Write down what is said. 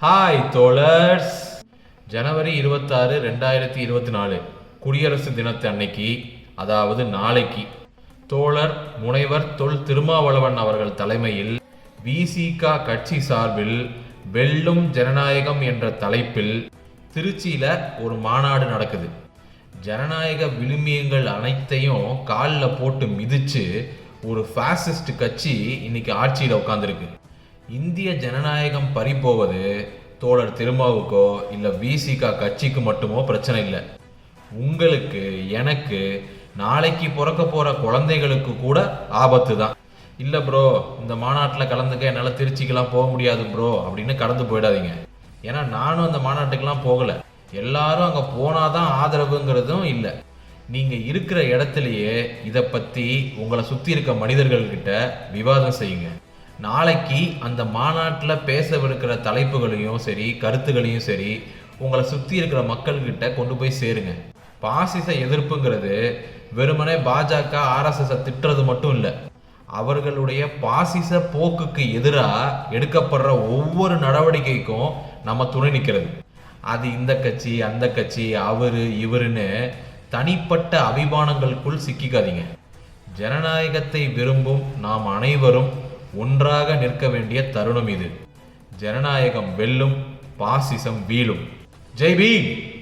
Hi தோழர்ஸ் ஜனவரி இருபத்தாறு ரெண்டாயிரத்தி இருபத்தி நாலு குடியரசு தினத்து அன்னைக்கு அதாவது நாளைக்கு தோழர் முனைவர் தொல் திருமாவளவன் அவர்கள் தலைமையில் விசிக கட்சி சார்பில் வெல்லும் ஜனநாயகம் என்ற தலைப்பில் திருச்சியில் ஒரு மாநாடு நடக்குது. ஜனநாயக விழுமியங்கள் அனைத்தையும் காலில் போட்டு மிதிச்சு ஒரு ஃபாசிஸ்ட் கட்சி இன்னைக்கு ஆட்சியில் உட்காந்துருக்கு இந்திய ஜனநாயகம் பறிப்போவது தோழர் திருமாவுக்கோ இல்லை விசிகா கட்சிக்கு மட்டுமோ பிரச்சனை இல்லை. உங்களுக்கு எனக்கு நாளைக்கு பிறக்க போகிற குழந்தைகளுக்கு கூட ஆபத்து தான். இல்லை ப்ரோ இந்த மாநாட்டில் கலந்துக்க என்னால் திருச்சிக்கெல்லாம் போக முடியாது ப்ரோ அப்படின்னு கடந்து போயிடாதீங்க. ஏன்னா நானும் அந்த மாநாட்டுக்கெலாம் போகலை. எல்லாரும் அங்கே போனாதான் ஆதரவுங்கிறதும் இல்லை. நீங்கள் இருக்கிற இடத்துலையே இதை பற்றி உங்களை சுற்றி இருக்க மனிதர்கள்கிட்ட விவாதம் செய்யுங்க. நாளைக்கு அந்த மாநாட்டில் பேசவிருக்கிற தலைப்புகளையும் சரி கருத்துகளையும் சரி உங்களை சுற்றி இருக்கிற மக்கள்கிட்ட கொண்டு போய் சேருங்க. பாசிச எதிர்ப்புங்கிறது வெறுமனே பாஜக ஆர்எஸ்எஸை திட்டுறது மட்டும் இல்லை. அவர்களுடைய பாசிச போக்குக்கு எதிராக எடுக்கப்படுற ஒவ்வொரு நடவடிக்கைக்கும் நம்ம துணை நிற்கிறது அது இந்த கட்சி அந்த கட்சி அவரு இவருன்னு தனிப்பட்ட அபிமானங்களுக்குள் சிக்கிக்காதீங்க. ஜனநாயகத்தை விரும்பும் நாம் அனைவரும் ஒன்றாக நிற்க வேண்டிய தருணம் இது. ஜனநாயகம் வெல்லும் பாசிசம் வீழும். ஜெய் பீம்!